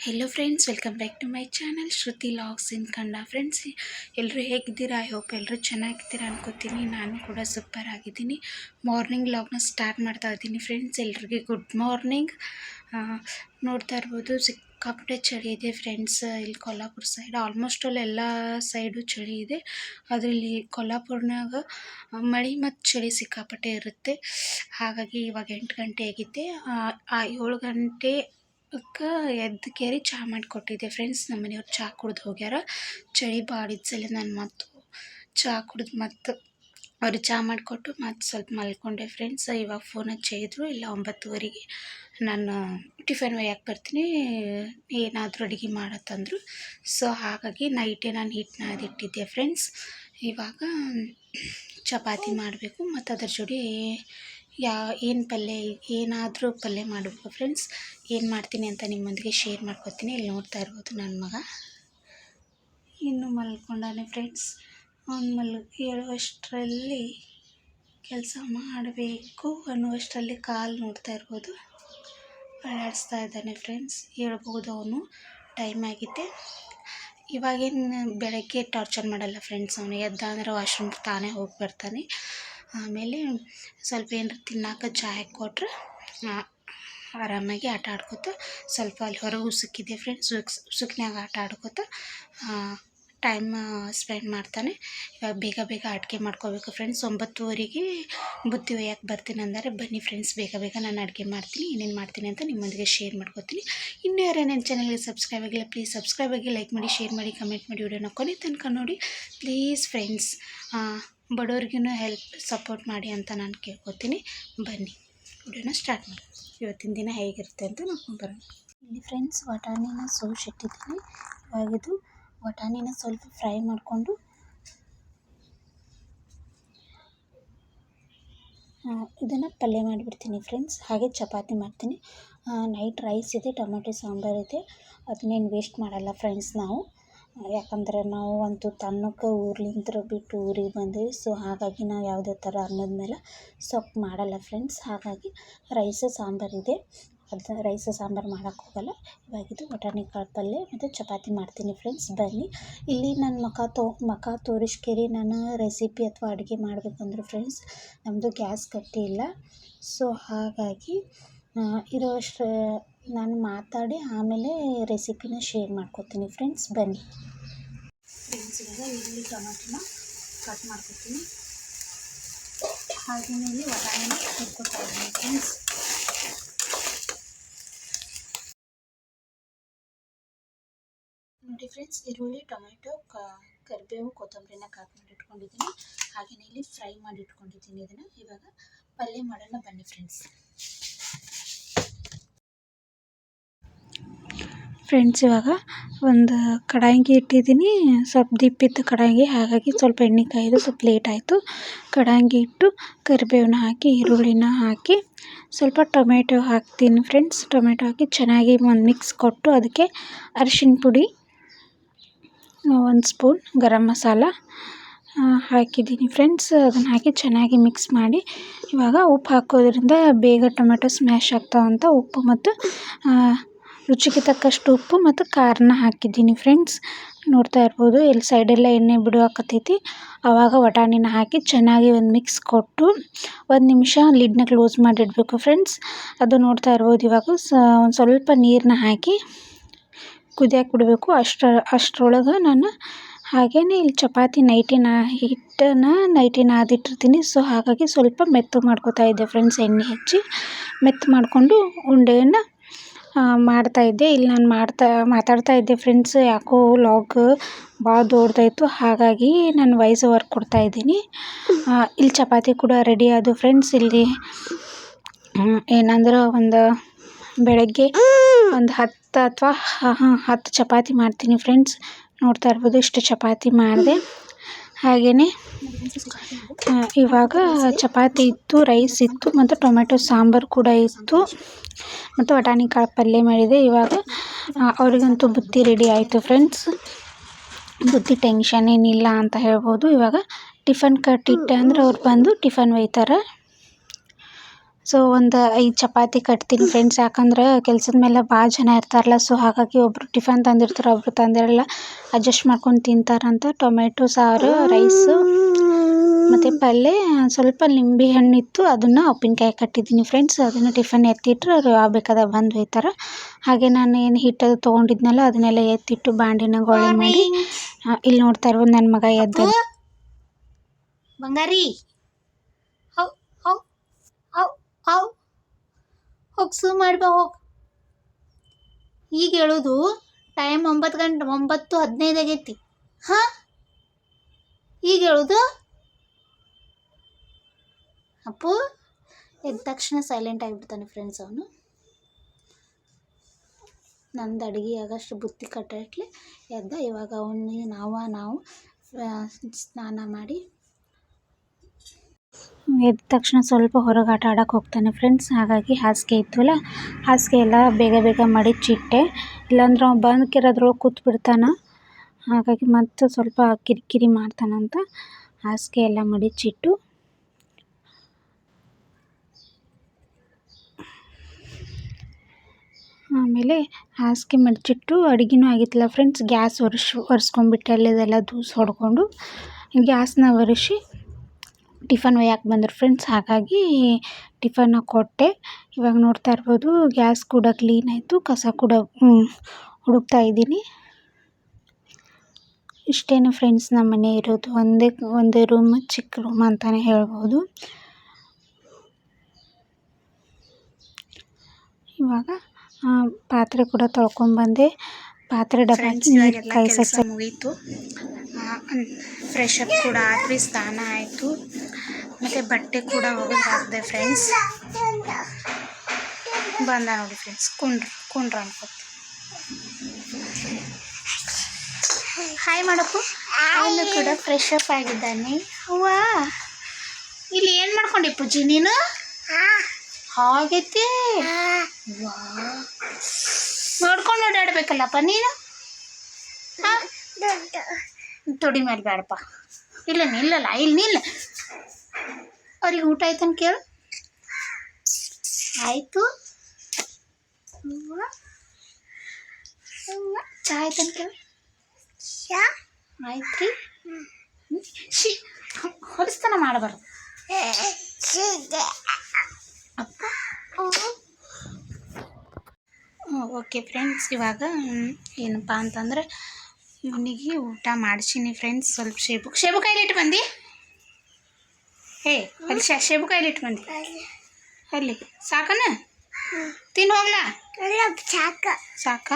Hello friends welcome back to my channel Shruti logs in Kannada friends ಎಲ್ಲರೂ ಹೇಗಿದ್ದೀರಾ? I hope ಎಲ್ಲರೂ ಚೆನ್ನಾಗಿದ್ದೀರಾ ಅನ್ಕೋತೀನಿ. ನಾನು ಕೂಡ ಸೂಪರ್ ಆಗಿದ್ದೀನಿ. ಮಾರ್ನಿಂಗ್ ಲಾಗ್ನ ಸ್ಟಾರ್ಟ್ ಮಾಡ್ತಾ ಇದ್ದೀನಿ ಫ್ರೆಂಡ್ಸ್ ಎಲ್ರಿಗೆ ಗುಡ್ ಮಾರ್ನಿಂಗ್ ನೋಡ್ತಾ ಇರ್ಬೋದು, ಸಿಕ್ಕಾಪಟ್ಟೆ ಚಳಿ ಇದೆ ಫ್ರೆಂಡ್ಸ್ ಇಲ್ಲಿ ಕೊಲ್ಲಾಪುರ ಸೈಡ್ ಆಲ್ಮೋಸ್ಟ್ ಅಲ್ಲಿ ಎಲ್ಲ ಸೈಡು ಚಳಿ ಇದೆ. ಅದರಲ್ಲಿ ಕೊಲ್ಲಾಪುರ್ನಾಗ ಮಳೆ ಮತ್ತು ಚಳಿ ಸಿಕ್ಕಾಪಟ್ಟೆ ಇರುತ್ತೆ. ಹಾಗಾಗಿ ಇವಾಗ ಎಂಟು ಗಂಟೆ ಆಗಿದೆ ಆ, ಏಳು ಗಂಟೆ ಅಕ್ಕ ಎದ್ದು ಕೇರಿ ಚಹಾ ಮಾಡಿಕೊಟ್ಟಿದ್ದೆ. ಫ್ರೆಂಡ್ಸ್ ನಮ್ಮ ಮನೆಯವ್ರು ಚಹಾ ಕುಡ್ದು ಹೋಗ್ಯಾರ. ಚಳಿ ಬಾಡಿದ್ಸಲ ನಾನು ಮತ್ತು ಚಹಾ ಕುಡ್ದು ಮತ್ತು ಅವ್ರಿಗೆ ಚಹಾ ಮಾಡಿಕೊಟ್ಟು ಮತ್ತು ಸ್ವಲ್ಪ ಮಲ್ಕೊಂಡೆ. ಫ್ರೆಂಡ್ಸ್ ಇವಾಗ ಫೋನ್ ಹಚ್ಚಿದ್ರು. ಇಲ್ಲ ಒಂಬತ್ತುವರೆಗೆ ನಾನು ಟಿಫನ್ ಒಯ್ಯಕ್ಕೆ ಬರ್ತೀನಿ. ಏನಾದರೂ ಅಡುಗೆ ಮಾಡತ್ತಂದರು. ಸೊ ಹಾಗಾಗಿ ನೈಟೇ ನಾನು ಹಿಟ್ಟು ನಾದಿಟ್ಟಿದ್ದೆ ಫ್ರೆಂಡ್ಸ್ ಇವಾಗ ಚಪಾತಿ ಮಾಡಬೇಕು. ಮತ್ತು ಅದ್ರ ಜೋಡಿ ಯಾ, ಏನು ಪಲ್ಯ, ಏನಾದರೂ ಪಲ್ಯ ಮಾಡಬೇಕು ಫ್ರೆಂಡ್ಸ್ ಏನು ಮಾಡ್ತೀನಿ ಅಂತ ನಿಮ್ಮೊಂದಿಗೆ ಶೇರ್ ಮಾಡ್ಕೊತೀನಿ. ಇಲ್ಲಿ ನೋಡ್ತಾ ಇರ್ಬೋದು ನನ್ನ ಮಗ. ಇನ್ನು ಮಲ್ಕೊಂಡಾನೆ ಫ್ರೆಂಡ್ಸ್ ಅವ್ನು ಮಲ್ ಹೇಳುವಷ್ಟರಲ್ಲಿ ಕೆಲಸ ಮಾಡಬೇಕು ಅನ್ನುವಷ್ಟರಲ್ಲಿ ಕಾಲು ನೋಡ್ತಾ ಇರ್ಬೋದು. ಅಲ್ಲಾಡಿಸ್ತಾ ಇದ್ದಾನೆ ಫ್ರೆಂಡ್ಸ್ ಹೇಳ್ಬೋದು ಅವನು. ಟೈಮ್ ಆಗಿದೆ. ಇವಾಗೇನು ಬೆಳಗ್ಗೆ ಟಾರ್ಚರ್ ಮಾಡಲ್ಲ ಫ್ರೆಂಡ್ಸ್ ಅವನು ಎದ್ದ ಅಂದರೆ ವಾಶ್ರೂಮ್ ತಾನೇ ಹೋಗಿ ಬರ್ತಾನೆ. ಆಮೇಲೆ ಸ್ವಲ್ಪ ಏನಾರ ತಿನ್ನಕ್ಕೆ ಚಾಯ್ ಕೊಟ್ರೆ ಆರಾಮಾಗಿ ಆಟ ಆಡ್ಕೊತ, ಸ್ವಲ್ಪ ಅಲ್ಲಿ ಹೊರಗೆ ಉಸುಕಿದೆ ಫ್ರೆಂಡ್ಸ್ ಉಸ್, ಉಸುಕ್ನ್ಯಾಗ ಆಟ ಆಡ್ಕೊತ ಟೈಮ್ ಸ್ಪೆಂಡ್ ಮಾಡ್ತಾನೆ. ಇವಾಗ ಬೇಗ ಬೇಗ ಅಡುಗೆ ಮಾಡ್ಕೋಬೇಕು ಫ್ರೆಂಡ್ಸ್ ಒಂಬತ್ತುವರೆಗೆ ಬುತ್ತಿ ಒಯ್ಯಕ್ಕೆ ಬರ್ತೀನಿ ಅಂದರೆ ಬನ್ನಿ ಫ್ರೆಂಡ್ಸ್ ಬೇಗ ಬೇಗ ನಾನು ಅಡುಗೆ ಮಾಡ್ತೀನಿ, ಏನೇನು ಮಾಡ್ತೀನಿ ಅಂತ ನಿಮ್ಮೊಂದಿಗೆ ಶೇರ್ ಮಾಡ್ಕೋತೀನಿ. ಇನ್ನೂ ಯಾರೇ ನನ್ನ ಚಾನಲ್ಗೆ ಸಬ್ಸ್ಕ್ರೈಬ್ ಆಗಿಲ್ಲ ಪ್ಲೀಸ್ ಸಬ್ಸ್ಕ್ರೈಬ್ ಆಗಿ ಲೈಕ್ ಮಾಡಿ ಶೇರ್ ಮಾಡಿ ಕಮೆಂಟ್ ಮಾಡಿ, ವಿಡಿಯೋನ ಕೊನೆ ತನಕ ನೋಡಿ. ಪ್ಲೀಸ್ ಫ್ರೆಂಡ್ಸ್ ಬಡವ್ರಿಗೂ ಹೆಲ್ಪ್, ಸಪೋರ್ಟ್ ಮಾಡಿ ಅಂತ ನಾನು ಕೇಳ್ಕೊತೀನಿ. ಬನ್ನಿ, ವಿಡಿಯೋನ ಸ್ಟಾರ್ಟ್ ಮಾಡಿ ಇವತ್ತಿನ ದಿನ ಹೇಗಿರುತ್ತೆ ಅಂತ ನೋಡ್ಕೊಂಡು ಬರೋಣ. ಇಲ್ಲಿ ಫ್ರೆಂಡ್ಸ್ ವಟಾಣಿನ ಸೋಸಿಟ್ಟಿದ್ದೀನಿ ಇವಾಗಿದು ವಟಾಣಿನ ಸ್ವಲ್ಪ ಫ್ರೈ ಮಾಡಿಕೊಂಡು ಇದನ್ನು ಪಲ್ಯ ಮಾಡಿಬಿಡ್ತೀನಿ ಫ್ರೆಂಡ್ಸ್ ಹಾಗೆ ಚಪಾತಿ ಮಾಡ್ತೀನಿ. ನೈಟ್ ರೈಸ್ ಇದೆ, ಟೊಮೆಟೊ ಸಾಂಬಾರು ಇದೆ. ಅದನ್ನೇನು ವೇಸ್ಟ್ ಮಾಡಲ್ಲ ಫ್ರೆಂಡ್ಸ್ ನಾವು. ಯಾಕಂದರೆ ನಾವು ಒಂದು ತಣ್ಣಕ್ಕೆ ಊರ್ಲಿಂತ್ರ ಬಿಟ್ಟು ಊರಿಗೆ ಬಂದೀವಿ. ಸೊ ಹಾಗಾಗಿ ನಾವು ಯಾವುದೇ ಥರ ಅನ್ನದ ಮೇಲೆ ಸೊಪ್ಪು ಮಾಡಲ್ಲ ಫ್ರೆಂಡ್ಸ್ ಹಾಗಾಗಿ ರೈಸ ಸಾಂಬಾರಿದೆ ಅದು ರೈಸ್ ಸಾಂಬಾರು ಮಾಡೋಕ್ಕೆ ಹೋಗಲ್ಲ. ಇವಾಗಿದ್ದು ಬಟಾಣಿ ಕಾಳು ಪಲ್ಯ ಮತ್ತು ಚಪಾತಿ ಮಾಡ್ತೀನಿ ಫ್ರೆಂಡ್ಸ್ ಬನ್ನಿ. ಇಲ್ಲಿ ನನ್ನ ಮಖ ತೋ ಮಖ ತೋರಿಸ್ಕೇರಿ. ನಾನು ರೆಸಿಪಿ ಅಥವಾ ಅಡುಗೆ ಮಾಡಬೇಕಂದ್ರೆ ಫ್ರೆಂಡ್ಸ್ ನಮ್ಮದು ಗ್ಯಾಸ್ ಕಟ್ಟಿ ಇಲ್ಲ. ಸೊ ಹಾಗಾಗಿ ಇರೋಷ್ಟು ನಾನು ಮಾತಾಡಿ ಆಮೇಲೆ ರೆಸಿಪಿನ ಶೇರ್ ಮಾಡ್ಕೊತೀನಿ ಫ್ರೆಂಡ್ಸ್ ಬನ್ನಿ. ಫ್ರೆಂಡ್ಸ್ ಇವಾಗ ಈರುಳ್ಳಿ ಟೊಮೆಟೊನ ಕಟ್ ಮಾಡ್ಕೊತೀನಿ. ಹಾಗೇನೇ ಇಲ್ಲಿ ಹುರ್ಕೊತಾ ಇದ್ದೀನಿ ಫ್ರೆಂಡ್ಸ್ ನೋಡಿ ಫ್ರೆಂಡ್ಸ್ ಈರುಳ್ಳಿ, ಟೊಮೆಟೊ ಕರಿಬೇವು, ಕೊತ್ತಂಬರಿನ ಕಟ್ ಮಾಡಿ ಇಟ್ಕೊಂಡಿದ್ದೀನಿ. ಹಾಗೆಯೇ ಇಲ್ಲಿ ಫ್ರೈ ಮಾಡಿ ಇಟ್ಕೊಂಡಿದ್ದೀನಿ ಇದನ್ನು. ಇವಾಗ ಪಲ್ಯ ಮಾಡೋಣ, ಬನ್ನಿ ಫ್ರೆಂಡ್ಸ್ ಫ್ರೆಂಡ್ಸ್, ಇವಾಗ ಒಂದು ಕಡಾಯಿಗೆ ಇಟ್ಟಿದ್ದೀನಿ. ಸ್ವಲ್ಪ ದಿಪ್ಪಿತ್ತು ಕಡಾಯಿಗೆ, ಹಾಗಾಗಿ ಸ್ವಲ್ಪ ಎಣ್ಣೆ ಕಾಯ್ದು ಸ್ವಲ್ಪ ಲೇಟ್ ಆಯಿತು. ಕಡಾಯಿಗೆ ಇಟ್ಟು ಕರಿಬೇವನ್ನ ಹಾಕಿ, ಈರುಳ್ಳಿನ ಹಾಕಿ, ಸ್ವಲ್ಪ ಟೊಮೆಟೊ ಹಾಕ್ತೀನಿ ಫ್ರೆಂಡ್ಸ್. ಟೊಮೆಟೊ ಹಾಕಿ ಚೆನ್ನಾಗಿ ಒಂದು ಮಿಕ್ಸ್ ಕೊಟ್ಟು ಅದಕ್ಕೆ ಅರಿಶಿನ ಪುಡಿ, ಒಂದು ಸ್ಪೂನ್ ಗರಂ ಮಸಾಲ ಹಾಕಿದ್ದೀನಿ ಫ್ರೆಂಡ್ಸ್. ಅದನ್ನು ಹಾಕಿ ಚೆನ್ನಾಗಿ ಮಿಕ್ಸ್ ಮಾಡಿ, ಇವಾಗ ಉಪ್ಪು ಹಾಕೋದ್ರಿಂದ ಬೇಗ ಟೊಮೆಟೊ ಸ್ಮ್ಯಾಶ್ ಆಗ್ತಾವಂತ ಉಪ್ಪು ಮತ್ತು ರುಚಿಗೆ ತಕ್ಕಷ್ಟು ಉಪ್ಪು ಮತ್ತು ಖಾರನ ಹಾಕಿದ್ದೀನಿ ಫ್ರೆಂಡ್ಸ್ ನೋಡ್ತಾ ಇರ್ಬೋದು ಇಲ್ಲಿ ಸೈಡೆಲ್ಲ ಎಣ್ಣೆ ಬಿಡುವಾಕತ್ತೈತಿ ಆವಾಗ ವಟಾಣಿನ ಹಾಕಿ ಚೆನ್ನಾಗಿ ಒಂದು ಮಿಕ್ಸ್ ಕೊಟ್ಟು ಒಂದು ನಿಮಿಷ ಲಿಡ್ನ ಕ್ಲೋಸ್ ಮಾಡಿಡಬೇಕು ಫ್ರೆಂಡ್ಸ್ ಅದು ನೋಡ್ತಾ ಇರ್ಬೋದು, ಇವಾಗ ಸ, ಒಂದು ಸ್ವಲ್ಪ ನೀರನ್ನ ಹಾಕಿ ಕುದಿಯಕ್ಕೆ ಬಿಡಬೇಕು. ಅಷ್ಟರ, ಅಷ್ಟರೊಳಗೆ ನಾನು ಹಾಗೆಯೇ ಇಲ್ಲಿ ಚಪಾತಿ ನೈಟಿನ ಹಿಟ್ಟನ್ನ ಹಿಟ್ಟನ್ನು ನೈಟಿ ನಾದಿಟ್ಟಿರ್ತೀನಿ ಸೊ ಹಾಗಾಗಿ ಸ್ವಲ್ಪ ಮೆತ್ತಗೆ ಮಾಡ್ಕೊತಾ ಇದ್ದೆ ಫ್ರೆಂಡ್ಸ್ ಎಣ್ಣೆ ಹಚ್ಚಿ. ಮೆತ್ತ ಮಾಡಿಕೊಂಡು ಉಂಡೆಯನ್ನು ಮಾಡ್ತಾಯಿದ್ದೆ ಇಲ್ಲಿ ನಾನು ಮಾಡ್ತಾ, ಮಾತಾಡ್ತಾ ಇದ್ದೆ. ಫ್ರೆಂಡ್ಸ್ ಯಾಕೋ ಲಾಗ್ ಭಾಳ ದೊಡ್ಡದಾಯಿತು. ಹಾಗಾಗಿ ನಾನು ವಾಯ್ಸ್ ಓವರ್ ಕೊಡ್ತಾಯಿದ್ದೀನಿ ಇಲ್ಲಿ ಚಪಾತಿ ಕೂಡ ರೆಡಿ ಆದವು ಫ್ರೆಂಡ್ಸ್ ಇಲ್ಲಿ ಏನಂದ್ರೆ ಒಂದು ಬೆಳಗ್ಗೆ ಒಂದು ಹತ್ತು ಅಥವಾ ಹತ್ತು ಚಪಾತಿ ಮಾಡ್ತೀನಿ ಫ್ರೆಂಡ್ಸ್ ನೋಡ್ತಾ ಇರ್ಬೋದು, ಇಷ್ಟು ಚಪಾತಿ ಮಾಡಿದೆ. ಹಾಗೆಯೇ ಇವಾಗ ಚಪಾತಿ ಇತ್ತು, ರೈಸ್ ಇತ್ತು, ಮತ್ತು ಟೊಮೆಟೊ ಸಾಂಬಾರು ಕೂಡ ಇತ್ತು, ಮತ್ತು ಬಟಾಣಿ ಕಾಳು ಪಲ್ಯ ಮಾಡಿದೆ. ಇವಾಗ ಅವರಿಗಂತೂ ಬುತ್ತಿ ರೆಡಿ ಆಯಿತು ಫ್ರೆಂಡ್ಸ್ ಬುತ್ತಿ ಟೆನ್ಷನ್ ಏನಿಲ್ಲ ಅಂತ ಹೇಳ್ಬೋದು. ಇವಾಗ ಟಿಫನ್ ಕಟ್ಟಿಟ್ಟೆ ಅಂದರೆ ಅವ್ರು ಬಂದು ಟಿಫನ್ ಒಯ್ತಾರೆ. ಸೊ ಒಂದು ಐದು ಚಪಾತಿ ಕಟ್ತೀನಿ ಫ್ರೆಂಡ್ಸ್ ಯಾಕಂದ್ರೆ ಕೆಲ್ಸದ ಮೇಲೆ ಭಾಳ ಜನ ಇರ್ತಾರಲ್ಲ ಸೊ ಹಾಗಾಗಿ ಒಬ್ಬರು ಟಿಫನ್ ತಂದಿರ್ತಾರೆ ಒಬ್ಬರು ತಂದಿರಲ್ಲ. ಅಡ್ಜಸ್ಟ್ ಮಾಡ್ಕೊಂಡು ತಿಂತಾರಂತ. ಟೊಮೆಟೊ ಸಾರು ರೈಸು ಮತ್ತು ಪಲ್ಯ ಸ್ವಲ್ಪ ನಿಂಬೆ ಹಣ್ಣಿತ್ತು ಅದನ್ನು ಉಪ್ಪಿನಕಾಯಿ ಕಟ್ಟಿದ್ದೀನಿ ಫ್ರೆಂಡ್ಸ್ ಅದನ್ನು ಟಿಫನ್ ಎತ್ತಿಟ್ರೆ, ಅವ್ರು ಯಾವ ಬೇಕಾದಾಗ ಬಂದು ಒಯ್ತಾರೆ. ಹಾಗೆ ನಾನು ಏನು ಹಿಟ್ಟು ತೊಗೊಂಡಿದ್ನಲ್ಲ, ಅದನ್ನೆಲ್ಲ ಎತ್ತಿಟ್ಟು ಬಾಂಡಿನ ಗೋಳಿ ಮಾಡಿ ಇಲ್ಲಿ ನೋಡ್ತಾ ಇರ್ಬೋದು ನನ್ನ ಮಗ ಎದ್ದ ಬಂಗಾರಿ. ಹೌ ಹೌ ಹೋಗಿ ಸೂ ಮಾಡ್ಬಾ ಹೋಗಿ. ಈಗ ಹೇಳೋದು ಟೈಮ್ ಒಂಬತ್ತು ಗಂಟೆ, ಒಂಬತ್ತು ಹದಿನೈದು ಆಗೈತಿ. ಹಾಂ? ಈಗ ಹೇಳೋದು? ಅಪ್ಪು, ಎದ್ದ ತಕ್ಷಣ ಸೈಲೆಂಟ್ ಆಗಿಬಿಡ್ತಾನೆ ಫ್ರೆಂಡ್ಸ್ ಅವನು. ನಂದು ಅಡುಗೆ ಆಗಷ್ಟು ಬುತ್ತಿ ಕಟ್ಟಟ್ಲೆ ಎದ್ದ, ಇವಾಗ ಅವನಿಗೆ ನಾವ, ನಾವು ಸ್ನಾನ ಮಾಡಿ ಎದ್ದ ತಕ್ಷಣ ಸ್ವಲ್ಪ ಹೊರಗೆ ಆಟ ಆಡಕ್ಕೆ ಹೋಗ್ತಾನೆ ಫ್ರೆಂಡ್ಸ್ ಹಾಗಾಗಿ ಹಾಸಿಗೆ ಇತ್ತಲ್ಲ ಹಾಸಿಗೆ ಎಲ್ಲ ಬೇಗ ಬೇಗ ಮಡಿಚಿಟ್ಟೆ ಇಲ್ಲಾಂದ್ರೆ ಅವ್ನು ಬಂದು ಕೆರದ್ರೊಳಗೆ ಕೂತು ಬಿಡ್ತಾನೆ ಹಾಗಾಗಿ ಮತ್ತೆ ಸ್ವಲ್ಪ ಕಿರಿಕಿರಿ ಮಾಡ್ತಾನಂತ ಹಾಸಿಗೆ ಎಲ್ಲ ಮಡಿಚಿಟ್ಟು ಆಮೇಲೆ ಹಾಸಿಗೆ ಮಡಿಚಿಟ್ಟು ಅಡುಗೆನೂ ಆಗಿತ್ತಲ್ಲ ಫ್ರೆಂಡ್ಸ್ ಗ್ಯಾಸ್ ಒರೆಸ್ ಒರೆಸ್ಕೊಂಡ್ಬಿಟ್ಟೆ ಅಲ್ಲಿದೆಲ್ಲ ದೂಸ್ ಹೊಡ್ಕೊಂಡು ಗ್ಯಾಸ್ನ ಒರೆಸಿ ಟಿಫನ್ ಒಯ್ಯಕ್ಕೆ ಬಂದರು ಫ್ರೆಂಡ್ಸ್ ಹಾಗಾಗಿ ಟಿಫನ್ನ ಕೊಟ್ಟೆ. ಇವಾಗ ನೋಡ್ತಾ ಇರ್ಬೋದು ಗ್ಯಾಸ್ ಕೂಡ ಕ್ಲೀನ್ ಆಯಿತು, ಕಸ ಕೂಡ ಹುಡುಕ್ತಾ ಇದ್ದೀನಿ. ಇಷ್ಟೇನು ಫ್ರೆಂಡ್ಸ್ ನಮ್ಮ ಮನೆ ಇರೋದು ಒಂದೇ ಒಂದೇ ರೂಮ್ ಚಿಕ್ಕ ರೂಮ್ ಅಂತಲೇ ಹೇಳ್ಬೋದು. ಇವಾಗ ಪಾತ್ರೆ ಕೂಡ ತೊಳ್ಕೊಂಬಂದೆ ಪಾತ್ರೆ ಡಬ್ಬ ನೀರು ಕಾಯಿಸಕ್ಕೆ ಮುಗೀತು. ಫ್ರೆಶ್ ಅಪ್ ಕೂಡ ಆದ್ವಿ ಸ್ನಾನ ಆಯಿತು. ಮತ್ತು ಬಟ್ಟೆ ಕೂಡ ಒಗೆದು ಹಾಕಿದೆ ಫ್ರೆಂಡ್ಸ್ ಬಂದ ನೋಡಿ ಫ್ರೆಂಡ್ಸ್ ಕುಂಡ್ರು ಕುಂಡ್ರು ಅನ್ಕೋತ ಹಾಯ್ ಮಾಡಪ್ಪು ಅವನು ಕೂಡ ಫ್ರೆಶ್ ಅಪ್ ಆಗಿದ್ದಾನೆ. ಅವ್ವಾ? ಇಲ್ಲಿ ಏನು ಮಾಡ್ಕೊಂಡಿ ಪೂಜಿ ನೀನು? ಹಾಗೈತಿ? ವಾ ಓಡಾಡ್ಬೇಕಲ್ಲಪ್ಪ ನೀನು? ತೊಡಿ ಮೇಲೆ ಬೇಡಪ್ಪ ಇಲ್ಲ ನಿಲ್ಲಲ್ಲ ಇಲ್ಲಿ ನಿಲ್ಲ. ಅವ್ರಿಗೆ ಊಟ ಆಯ್ತನ್ ಕೇಳು. ಆಯಿತು. ಚಾ ಆಯ್ತನ್ ಕೇಳು. ಆಯ್ತು ರೀ ಶಿ ಹೊಲಿಸ್ತಾನ ಮಾಡಬಾರ್ದು. ಅಪ್ಪ. ಓಕೆ ಫ್ರೆಂಡ್ಸ್ ಇವಾಗ ಏನಪ್ಪ ಅಂತಂದ್ರೆ ಇವನಿಗೆ ಊಟ ಮಾಡಿಸೀನಿ ಫ್ರೆಂಡ್ಸ್ ಸ್ವಲ್ಪ ಶೇಬು ಶೇಬು ಇಟ್ಟು ಬಂದು? ಏ ಅಲ್ಲಿ ಶ ಶೇಬು ಕಾಯಿಲಿಟ್ಟು ಬಂದು? ಅಲ್ಲಿ. ಸಾಕನ? ತಿನ್ನು ಹೋಗ್ಲಾ? ಸಾಕ.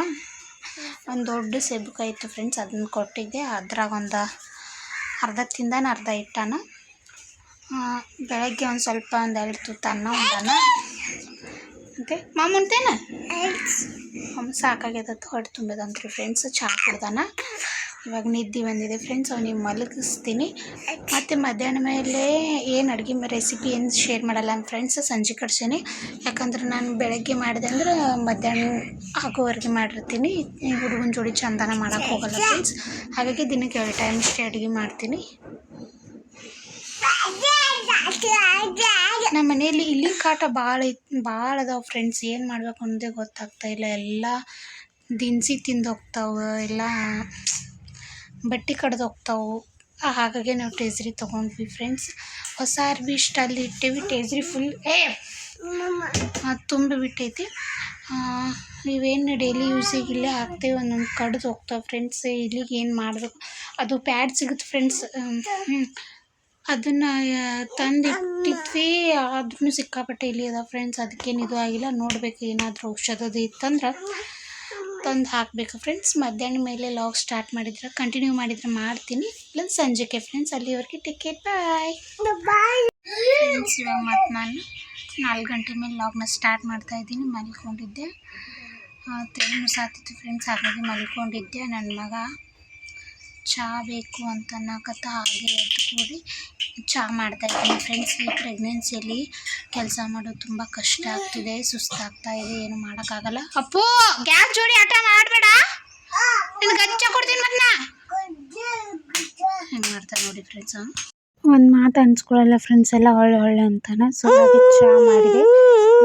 ಒಂದು ದೊಡ್ಡ ಸೇಬುಕಾಯಿ ಇತ್ತು ಫ್ರೆಂಡ್ಸ್ ಅದನ್ನ ಕೊಟ್ಟಿದ್ದೆ. ಅದ್ರಾಗ ಒಂದು ಅರ್ಧ ತಿಂದಾನ ಅರ್ಧ ಇಟ್ಟಾನ. ಬೆಳಗ್ಗೆ ಒಂದು ಸ್ವಲ್ಪ ಒಂದು ಎರಡು ತುತ್ತು ಅನ್ನ ಉಂಡಾನ ಮತ್ತು ಮಾಮ ಉಣ್ತೇನ ಅವ್ನು ಸಾಕಾಗ್ಯದತ್ತು ಹೊಟ್ಟೆ ತುಂಬಿದಂತ್ರಿ ಫ್ರೆಂಡ್ಸ್ ಚಹಾ ಕುಡ್ದಾನ? ಇವಾಗ ನಿದ್ದೆ ಬಂದಿದೆ ಫ್ರೆಂಡ್ಸ್ ಅವ್ನಿಗೆ ಮಲಗಿಸ್ತೀನಿ. ಮತ್ತು ಮಧ್ಯಾಹ್ನ ಮೇಲೆ ಏನು ಅಡುಗೆ ರೆಸಿಪಿ ಏನು ಶೇರ್ ಮಾಡಲ್ಲ ಫ್ರೆಂಡ್ಸ್ ಸಂಜೆ ಕಟ್ಸೀನಿ. ಯಾಕಂದ್ರೆ ನಾನು ಬೆಳಗ್ಗೆ ಮಾಡಿದೆ ಅಂದ್ರೆ ಮಧ್ಯಾಹ್ನ ಆಗೋವರೆಗೆ ಮಾಡಿರ್ತೀನಿ. ಈ ಹುಡುಗನ ಜೋಡಿ ಚಂದನ ಮಾಡೋಕ್ಕೆ ಹೋಗಲ್ಲ ಫ್ರೆಂಡ್ಸ್ ಹಾಗಾಗಿ ದಿನಕ್ಕೆ ಎರಡು ಟೈಮ್ ಅಷ್ಟೇ ಅಡುಗೆ ಮಾಡ್ತೀನಿ. ನಮ್ಮ ಮನೆಯಲ್ಲಿ ಇಲ್ಲಿನ ಕಾಟ ಭಾಳ ಐತ್ ಭಾಳ ಅದಾವೆ ಫ್ರೆಂಡ್ಸ್ ಏನು ಮಾಡ್ಬೇಕು ಅನ್ನೋದೇ ಗೊತ್ತಾಗ್ತಾ ಇಲ್ಲ. ಎಲ್ಲ ದಿನಸಿ ತಿಂದು ಹೋಗ್ತಾವೆ, ಎಲ್ಲ ಬಟ್ಟೆ ಕಡ್ದು ಹೋಗ್ತಾವೆ. ಹಾಗಾಗಿ ನಾವು ಟೇಸ್ರಿ ತೊಗೊಂಡ್ವಿ ಫ್ರೆಂಡ್ಸ್ ಹೊಸ ಅರ್ಬಿ ಇಷ್ಟ ಅಲ್ಲಿ ಇಟ್ಟೇವಿ. ಟೇಸ್ರಿ ಫುಲ್ ಏ ಅದು ತುಂಬಿ ಬಿಟ್ಟೈತಿ ಇವೇನು ಡೈಲಿ ಯೂಸಿಗೆ ಇಲ್ಲೇ ಹಾಕ್ತೇವೆ ಒಂದೊಂದು ಕಡ್ದು ಹೋಗ್ತಾವೆ ಫ್ರೆಂಡ್ಸ್ ಇಲ್ಲಿಗೆ ಏನು ಮಾಡಬೇಕು? ಅದು ಪ್ಯಾಡ್ ಸಿಗುತ್ತೆ ಫ್ರೆಂಡ್ಸ್ ಅದನ್ನು ತಂದಿಟ್ಟಿದ್ವಿ. ಆದ್ರೂ ಸಿಕ್ಕಾಪಟ್ಟೆ ಇಲ್ಲಿ ಅದ ಫ್ರೆಂಡ್ಸ್ ಅದಕ್ಕೇನು ಇದು ಆಗಿಲ್ಲ. ನೋಡ್ಬೇಕು ಏನಾದರೂ ಔಷಧದ ಇತ್ತಂದ್ರೆ ತಂದು ಹಾಕಬೇಕು ಫ್ರೆಂಡ್ಸ್ ಮಧ್ಯಾಹ್ನ ಮೇಲೆ ಲಾಗ್ ಸ್ಟಾರ್ಟ್ ಮಾಡಿದ್ರೆ ಕಂಟಿನ್ಯೂ ಮಾಡಿದ್ರೆ ಮಾಡ್ತೀನಿ. ಇಲ್ಲ ಸಂಜೆಗೆ ಫ್ರೆಂಡ್ಸ್ ಅಲ್ಲಿವರೆಗೆ ಟಿಕೆಟ್ ಬಾಯ್ ಫ್ರೆಂಡ್ಸ್ ಇವಾಗ ಮತ್ತು ನಾನು ನಾಲ್ಕು ಗಂಟೆ ಮೇಲೆ ಲಾಗ್ನ ಸ್ಟಾರ್ಟ್ ಮಾಡ್ತಾ ಇದ್ದೀನಿ. ಮಲ್ಕೊಂಡಿದ್ದೆ. ತಲೆನೂ ಸಾತಿತ್ತು ಫ್ರೆಂಡ್ಸ್ ಹಾಗಾಗಿ ಮಲ್ಕೊಂಡಿದ್ದೆ. ನನ್ನ ಮಗ ಚಹಾ ಬೇಕು ಅಂತ ಅನ್ನಕತ್ತ ಹಾಗೆ ಎದ್ದು ಕೂಡಿ ಚಹಾ ಮಾಡ್ತಾ ಇದ್ದೀನಿ. ಫ್ರೆಂಡ್ಸ್ ಈ ಪ್ರೆಗ್ನೆನ್ಸಿಯಲ್ಲಿ ಕೆಲಸ ಮಾಡೋದು ತುಂಬ ಕಷ್ಟ ಆಗ್ತಿದೆ, ಸುಸ್ತಾಗ್ತಾ ಇದೆ, ಏನು ಮಾಡೋಕ್ಕಾಗಲ್ಲ. ಅಪ್ಪು, ಗ್ಯಾಸ್ ಜೋಡಿ ಆಟ ಮಾಡಬೇಡ. ನಿನಗೆ ಗಚ್ಚ ಕೊಡ್ತೀನಿ ಮತ್ತೆ ಹೆಂಗೆ ಮಾಡ್ತಾರೆ ನೋಡಿ ಫ್ರೆಂಡ್ಸ್ ಒಂದು ಮಾತು ಅನ್ಸ್ಕೊಳ್ಳಲ್ಲ ಫ್ರೆಂಡ್ಸ್ ಎಲ್ಲ ಒಳ್ಳೆ ಒಳ್ಳೆ ಅಂತಾನೆ. ಸೊ ಚಹಾ ಮಾಡಿದೆ.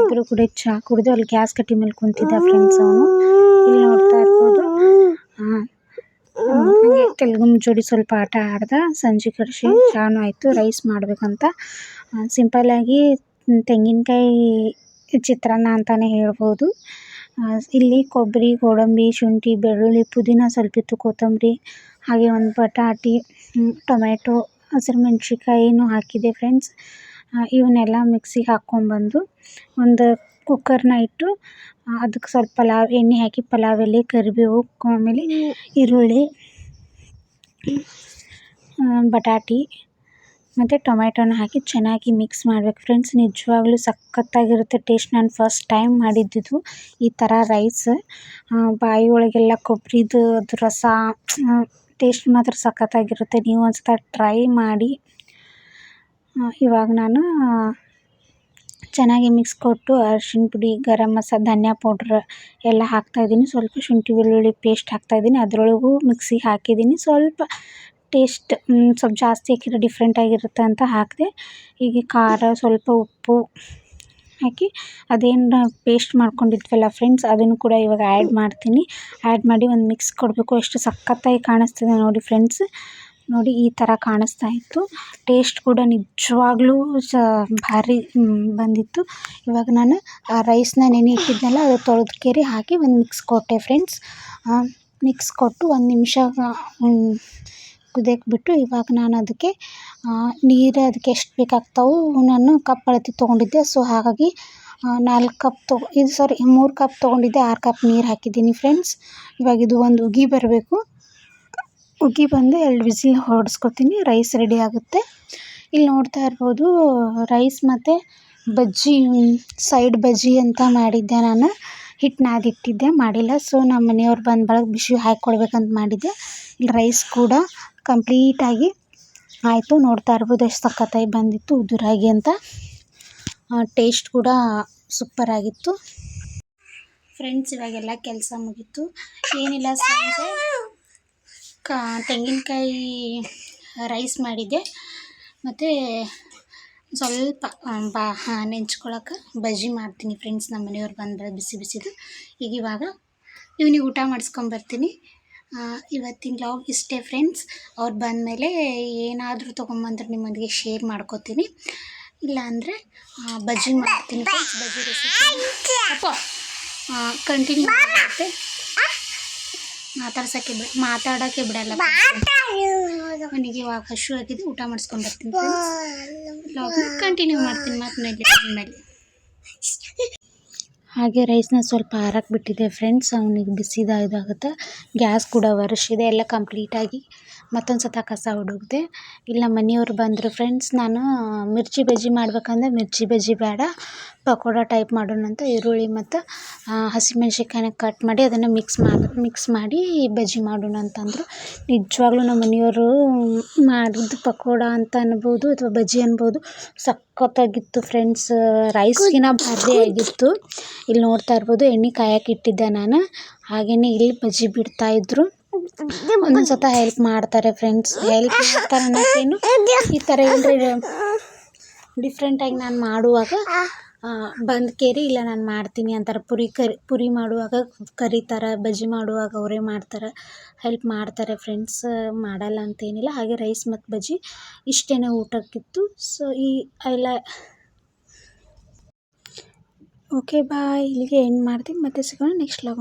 ಇಬ್ಬರು ಕೂಡ ಚಹಾ ಕುಡಿದು ಅಲ್ಲಿ ಗ್ಯಾಸ್ ಕಟ್ಟಿ ಮೇಲೆ ಕುಂತಿದ್ದ ಫ್ರೆಂಡ್ಸ್ ಅವನು. ಇಲ್ಲಿ ನೋಡ್ತಾ ಇರ್ಬೋದು. ಹಾಂ ಹಾಗೆ ತೆಲುಗು ಜೋಡಿ ಸ್ವಲ್ಪ ಆಟ ಆಡ್ದ ಸಂಜೆ ಕಡಿಸಿ ಚಾನು ಆಯಿತು ರೈಸ್ ಮಾಡಬೇಕಂತ. ಸಿಂಪಲ್ಲಾಗಿ ತೆಂಗಿನಕಾಯಿ ಚಿತ್ರಾನ್ನ ಅಂತಲೇ ಹೇಳ್ಬೋದು. ಇಲ್ಲಿ ಕೊಬ್ಬರಿ ಗೋಡಂಬಿ ಶುಂಠಿ ಬೆಳ್ಳುಳ್ಳಿ ಪುದೀನ ಸ್ವಲ್ಪ ಇತ್ತು ಕೊತ್ತಂಬರಿ ಹಾಗೆ ಒಂದು ಬಟಾಟಿ ಟೊಮೆಟೊ ಹಸಿರು ಮೆಣ್ಸಿಕಾಯಿನೂ ಹಾಕಿದೆ ಫ್ರೆಂಡ್ಸ್ ಇವನ್ನೆಲ್ಲ ಮಿಕ್ಸಿಗೆ ಹಾಕ್ಕೊಂಡ್ಬಂದು ಒಂದು ಕುಕ್ಕರ್ನ ಇಟ್ಟು ಅದಕ್ಕೆ ಸ್ವಲ್ಪ ಪಲಾವ್, ಎಣ್ಣೆ ಹಾಕಿ ಪಲಾವ್ ಎಲೆ, ಕರಿಬೇವು ಆಮೇಲೆ ಈರುಳ್ಳಿ ಬಟಾಟಿ, ಮತ್ತು ಟೊಮೆಟೊನ ಹಾಕಿ ಚೆನ್ನಾಗಿ ಮಿಕ್ಸ್ ಮಾಡ್ಬೇಕು ಫ್ರೆಂಡ್ಸ್ ನಿಜವಾಗ್ಲೂ ಸಖತ್ತಾಗಿರುತ್ತೆ ಟೇಸ್ಟ್ ನಾನು ಫಸ್ಟ್ ಟೈಮ್ ಮಾಡಿದ್ದಿದ್ದು ಈ ಥರ ರೈಸ್ ಬಾಯಿ ಒಳಗೆಲ್ಲ ಕೊಬ್ಬರಿದು ಅದು ರಸ ಟೇಸ್ಟ್ ಮಾತ್ರ ಸಖತ್ತಾಗಿರುತ್ತೆ. ನೀವು ಒಂದು ಸಲ ಟ್ರೈ ಮಾಡಿ ಇವಾಗ ನಾನು ಚೆನ್ನಾಗಿ ಮಿಕ್ಸ್ ಕೊಟ್ಟು ಅರ್ಶಿಣ ಪುಡಿ, ಗರಂ ಮಸಾಲ, ಧನಿಯಾ ಪೌಡ್ರ್ ಎಲ್ಲ ಹಾಕ್ತಾಯಿದ್ದೀನಿ ಸ್ವಲ್ಪ ಶುಂಠಿ ಬೆಳ್ಳುಳ್ಳಿ ಪೇಸ್ಟ್ ಹಾಕ್ತಾಯಿದ್ದೀನಿ ಅದರೊಳಗೂ ಮಿಕ್ಸಿಗೆ ಹಾಕಿದ್ದೀನಿ. ಸ್ವಲ್ಪ ಟೇಸ್ಟ್ ಸ್ವಲ್ಪ ಜಾಸ್ತಿ ಹಾಕಿದ್ರೆ ಡಿಫ್ರೆಂಟಾಗಿರುತ್ತೆ ಅಂತ ಹಾಕಿದೆ. ಹೀಗೆ ಖಾರ, ಸ್ವಲ್ಪ ಉಪ್ಪು ಹಾಕಿ ಅದೇನು ಪೇಸ್ಟ್ ಮಾಡ್ಕೊಂಡಿದ್ವಲ್ಲ ಫ್ರೆಂಡ್ಸ್ ಅದನ್ನು ಕೂಡ ಇವಾಗ ಆ್ಯಡ್ ಮಾಡ್ತೀನಿ. ಆ್ಯಡ್ ಮಾಡಿ ಒಂದು ಮಿಕ್ಸ್ ಕೊಡಬೇಕು. ಎಷ್ಟು ಸಖತ್ತಾಗಿ ಕಾಣಿಸ್ತಿದೆ ನೋಡಿ ಫ್ರೆಂಡ್ಸ್ ನೋಡಿ ಈ ಥರ ಕಾಣಿಸ್ತಾ ಇತ್ತು. ಟೇಸ್ಟ್ ಕೂಡ ನಿಜವಾಗ್ಲೂ ಸಹ ಭಾರಿ ಬಂದಿತ್ತು. ಇವಾಗ ನಾನು ಆ ರೈಸ್ನ ನೆನೆ ಇಟ್ಟಿದ್ನಲ್ಲ ಅದು ತೊಳೆದು ಕೇರಿ ಹಾಕಿ ಒಂದು ಮಿಕ್ಸ್ ಕೊಟ್ಟೆ ಫ್ರೆಂಡ್ಸ್ ಮಿಕ್ಸ್ ಕೊಟ್ಟು ಒಂದು ನಿಮಿಷ ಕುದಿಯಕ್ಕೆ ಬಿಟ್ಟು ಇವಾಗ ನಾನು ಅದಕ್ಕೆ ನೀರು ಅದಕ್ಕೆ ಎಷ್ಟು ಬೇಕಾಗ್ತಾವೋ ನಾನು ಕಪ್ ಅಳತೆ ತೊಗೊಂಡಿದ್ದೆ. ಸೊ ಹಾಗಾಗಿ ನಾಲ್ಕು ಕಪ್ ತೊಗೊ ಇದು ಸಾರಿ ಮೂರು ಕಪ್ ತೊಗೊಂಡಿದ್ದೆ, ಆರು ಕಪ್ ನೀರು ಹಾಕಿದ್ದೀನಿ ಫ್ರೆಂಡ್ಸ್ ಇವಾಗ ಇದು ಒಂದು ಉಗಿ ಬರಬೇಕು. ಉಗಿ ಬಂದು ಎರಡು ವಿಸಿಲ್ ಹೊಡೆಸ್ಕೊತೀನಿ ರೈಸ್ ರೆಡಿ ಆಗುತ್ತೆ. ಇಲ್ಲಿ ನೋಡ್ತಾ ಇರ್ಬೋದು ರೈಸ್ ಮತ್ತು ಬಜ್ಜಿ ಸೈಡ್ ಬಜ್ಜಿ ಅಂತ ಮಾಡಿದ್ದೆ ನಾನು. ಹಿಟ್ಟು ನಾದಿಟ್ಟಿದ್ದೆ ಮಾಡಿಲ್ಲ. ಸೊ ನಮ್ಮ ಮನೆಯವ್ರು ಬಂದ ಬಳಿಕ ಬಿಸಿ ಹಾಕ್ಕೊಳ್ಬೇಕಂತ ಮಾಡಿದ್ದೆ. ಇಲ್ಲಿ ರೈಸ್ ಕೂಡ ಕಂಪ್ಲೀಟಾಗಿ ಆಯಿತು. ನೋಡ್ತಾ ಇರ್ಬೋದು ಎಷ್ಟು ಸಖತ್ತಾಗಿ ಬಂದಿತ್ತು, ಉದುರಾಗಿ ಅಂತ. ಟೇಸ್ಟ್ ಕೂಡ ಸೂಪರಾಗಿತ್ತು ಫ್ರೆಂಡ್ಸ್ ಇವಾಗೆಲ್ಲ ಕೆಲಸ ಮುಗೀತು. ಏನಿಲ್ಲ, ಸಂಜೆ. ಕಾ, ತೆಂಗಿನಕಾಯಿ ರೈಸ್ ಮಾಡಿದ್ದೆ. ಮತ್ತು ಸ್ವಲ್ಪ ಬಾ ನೆಂಚ್ಕೊಳಕ್ಕೆ ಬಜ್ಜಿ ಮಾಡ್ತೀನಿ ಫ್ರೆಂಡ್ಸ್ ನಮ್ಮ ಮನೆಯವ್ರು ಬಂದ್ರೆ ಬಿಸಿ ಬಿಸಿದು. ಈಗ ಇವಾಗ ಇವನಿಗೆ ಊಟ ಮಾಡಿಸ್ಕೊಂಬರ್ತೀನಿ ಇವತ್ತಿನ ಲಾಗ್ ಇಷ್ಟೇ ಫ್ರೆಂಡ್ಸ್ ಅವ್ರು ಬಂದಮೇಲೆ ಏನಾದರೂ ತೊಗೊಂಬಂದ್ರೆ ನಿಮ್ಮೊಂದಿಗೆ ಶೇರ್ ಮಾಡ್ಕೋತೀನಿ. ಇಲ್ಲ ಅಂದರೆ ಬಜ್ಜಿ ಮಾಡ್ತೀನಿ ಫ್ರೆಂಡ್ಸ್ ಬಜ್ಜಿ ರೆಸಿಪಿ ಕಂಟಿನ್ಯೂ ಆಗುತ್ತೆ ಮಾತಾಡ್ಸೋಕ್ಕೆ ಬಿಡ ಮಾತಾಡೋಕ್ಕೆ ಬಿಡಲ್ಲ ಮನೆಗೆ ಇವಾಗ ಹಶು ಆಗಿದೆ ಊಟ ಮಾಡಿಸ್ಕೊಂಡು ಬರ್ತೀನಿ ಕಂಟಿನ್ಯೂ ಮಾಡ್ತೀನಿ ಮತ್ತೆ ಮೇಲೆ ಮೇಲೆ ಹಾಗೆ ರೈಸ್ನ ಸ್ವಲ್ಪ ಹಾರಕ್ಕೆ ಬಿಟ್ಟಿದ್ದೆ ಫ್ರೆಂಡ್ಸ್ ಅವನಿಗೆ ಬಿಸಿದ ಇದಾಗುತ್ತೆ. ಗ್ಯಾಸ್ ಕೂಡ ಒರೆಸಿದೆ ಎಲ್ಲ ಕಂಪ್ಲೀಟಾಗಿ ಮತ್ತೊಂದು ಸತ ಕಸ ಹುಡುಗಿದೆ. ಇಲ್ಲ ಮನೆಯವ್ರು ಬಂದರು ಫ್ರೆಂಡ್ಸ್ ನಾನು ಮಿರ್ಚಿ ಬಜ್ಜಿ ಮಾಡ್ಬೇಕಂದ್ರೆ ಮಿರ್ಚಿ ಬಜ್ಜಿ ಬೇಡ. ಪಕೋಡ ಟೈಪ್ ಮಾಡೋಣ ಅಂತ ಈರುಳ್ಳಿ ಮತ್ತು ಹಸಿಮೆಣ್ಸಿನ್ಕಾಯಿನ ಕಟ್ ಮಾಡಿ ಅದನ್ನು ಮಿಕ್ಸ್ ಮಾಡಿ ಮಿಕ್ಸ್ ಮಾಡಿ ಬಜ್ಜಿ ಮಾಡೋಣ ಅಂತಂದರು. ನಿಜವಾಗ್ಲೂ ನಮ್ಮ ಮನೆಯವರು ಮಾಡಿದ್ದು ಪಕೋಡ ಅಂತ ಅನ್ಬೋದು ಅಥವಾ ಬಜ್ಜಿ ಅನ್ಬೋದು ಸಖತ್ತಾಗಿತ್ತು ಫ್ರೆಂಡ್ಸ್ ರೈಸ್ಗಿನ ಭಾರಿ ಆಗಿತ್ತು. ಇಲ್ಲಿ ನೋಡ್ತಾ ಇರ್ಬೋದು ಎಣ್ಣೆ ಕಾಯಕ್ಕೆ ಇಟ್ಟಿದ್ದೆ ನಾನು. ಹಾಗೆಯೇ ಇಲ್ಲಿ ಬಜ್ಜಿ ಬಿಡ್ತಾಯಿದ್ರು ಒಂದೊಂದು ಸತ ಹೆಲ್ಪ್ ಮಾಡ್ತಾರೆ ಫ್ರೆಂಡ್ಸ್ ಹೆಲ್ಪ್ ಮಾಡ್ತಾರೆ ಅನ್ನೋಕ್ಕೇನು ಈ ಥರ ಏನ್ರಿ ಡಿಫ್ರೆಂಟಾಗಿ ನಾನು ಮಾಡುವಾಗ ಬಂದು ಕೇರಿ, ಇಲ್ಲ ನಾನು ಮಾಡ್ತೀನಿ ಅಂತಾರೆ. ಪುರಿ ಕರಿ, ಪುರಿ ಮಾಡುವಾಗ ಕರಿತಾರೆ, ಬಜ್ಜಿ ಮಾಡುವಾಗ ಅವರೇ ಮಾಡ್ತಾರೆ ಹೆಲ್ಪ್ ಮಾಡ್ತಾರೆ ಫ್ರೆಂಡ್ಸ್ ಮಾಡಲ್ಲ ಅಂತೇನಿಲ್ಲ. ಹಾಗೆ ರೈಸ್ ಮತ್ತು ಬಜ್ಜಿ ಇಷ್ಟೇ ಊಟಕ್ಕಿತ್ತು. ಸೊ ಈ ಎಲ್ಲ ಓಕೆ ಬಾಯ್ ಇಲ್ಲಿಗೆ ಎಂಡ್ ಮಾಡ್ತೀನಿ. ಮತ್ತೆ ಸಿಗೋಣ ನೆಕ್ಸ್ಟ್ ಲಾಗ್